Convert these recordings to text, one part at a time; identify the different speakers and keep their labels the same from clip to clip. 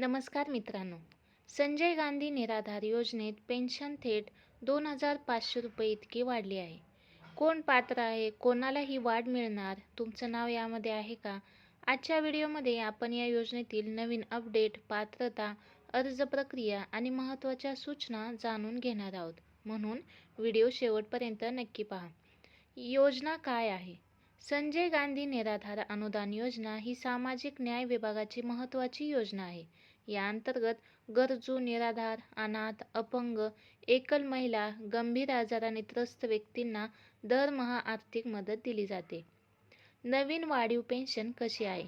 Speaker 1: नमस्कार मित्रांनो. संजय गांधी निराधार योजनेत पेन्शन थेट दोन हजार पाचशे रुपये इतकी वाढली आहे. कोण पात्र आहे? कोणाला ही वाढ मिळणार? तुमचं नाव यामध्ये आहे का? आजच्या व्हिडिओमध्ये आपण या योजनेतील नवीन अपडेट पात्रता अर्ज प्रक्रिया आणि महत्त्वाच्या सूचना जाणून घेणार आहोत. म्हणून व्हिडिओ शेवटपर्यंत नक्की पहा. योजना काय आहे? संजय गांधी निराधार अनुदान योजना ही सामाजिक न्याय विभागाची महत्त्वाची योजना आहे. या अंतर्गत गरजू निराधार अनाथ अपंग एकल महिला गंभीर आजाराने त्रस्त व्यक्तींना दरमहा आर्थिक मदत दिली जाते. नवीन वाढीव पेन्शन कशी आहे?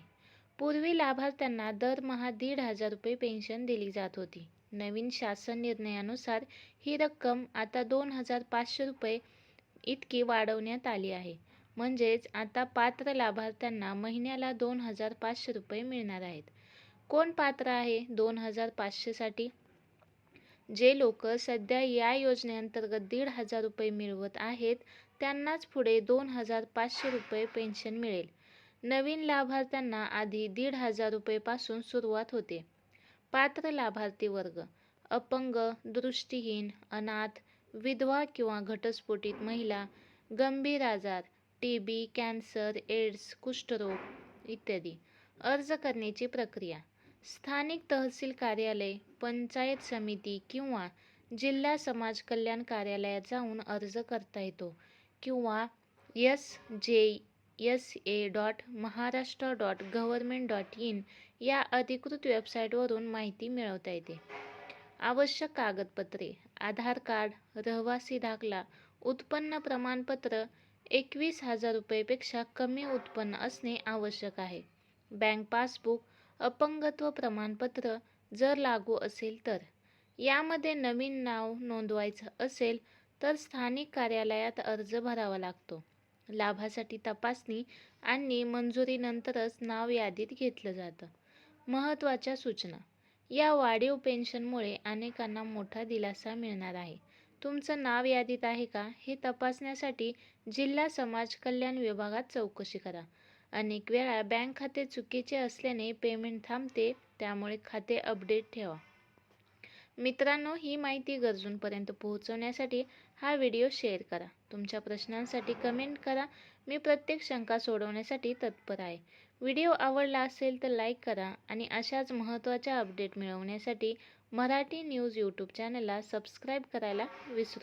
Speaker 1: पूर्वी लाभार्थ्यांना दरमहा दीड हजार रुपये पेन्शन दिली जात होती. नवीन शासन निर्णयानुसार ही रक्कम आता दोन हजार पाचशे रुपये इतकी वाढवण्यात आली आहे. म्हणजेच आता पात्र लाभार्थ्यांना महिन्याला दोन हजार पाचशे रुपये मिळणार आहेत. कोण पात्र आहे दोन हजार पाचशेसाठी जे लोक सध्या या योजनेअंतर्गत दीड हजार रुपये मिळवत आहेत त्यांनाच पुढे दोन हजार पाचशे रुपये पेन्शन मिळेल. नवीन लाभार्थ्यांना आधी दीड हजार रुपयेपासून सुरुवात होते. पात्र लाभार्थी वर्ग अपंग दृष्टीहीन अनाथ विधवा किंवा घटस्फोटित महिला गंभीर आजार टी बी कॅन्सर एड्स कुष्ठरोग इत्यादी. अर्ज करण्याची प्रक्रिया. स्थानिक तहसील कार्यालय पंचायत समिती किंवा जिल्हा समाज कल्याण कार्यालयात जाऊन अर्ज करता येतो किंवा S J S A dot Maharashtra dot government dot in या अधिकृत वेबसाईटवरून माहिती मिळवता येते. आवश्यक कागदपत्रे आधार कार्ड रहिवासी दाखला उत्पन्न प्रमाणपत्र एकवीस हजार रुपयेपेक्षा कमी उत्पन्न असणे आवश्यक आहे. बँक पासबुक अपंगत्व प्रमाणपत्र जर लागू असेल तर. यामध्ये नवीन नाव नोंदवायचं असेल तर स्थानिक कार्यालयात अर्ज भरावा लागतो. लाभासाठी तपासणी आणि मंजुरीनंतरच नाव यादीत घेतलं जातं. महत्त्वाच्या सूचना. या वाढीव पेन्शनमुळे अनेकांना मोठा दिलासा मिळणार आहे. तुमचं नाव यादीत आहे का? हे तपासण्यासाठी जिल्हा समाज कल्याण विभागात चौकशी करा. अनेक वेळा बँक खाते चुकीचे असल्याने पेमेंट थांबते त्यामुळे खाते अपडेट ठेवा. मित्रांनो ही माहिती गरजूंपर्यंत पोहोचवण्यासाठी हा व्हिडिओ शेअर करा. तुमच्या प्रश्नांसाठी कमेंट करा. मी प्रत्येक शंका सोडवण्यासाठी तत्पर आहे. व्हिडिओ आवडला असेल तर लाईक करा आणि अशाच महत्त्वाच्या अपडेट मिळवण्यासाठी मराठी न्यूज यूट्यूब चॅनलला सबस्क्राईब करायला विसरू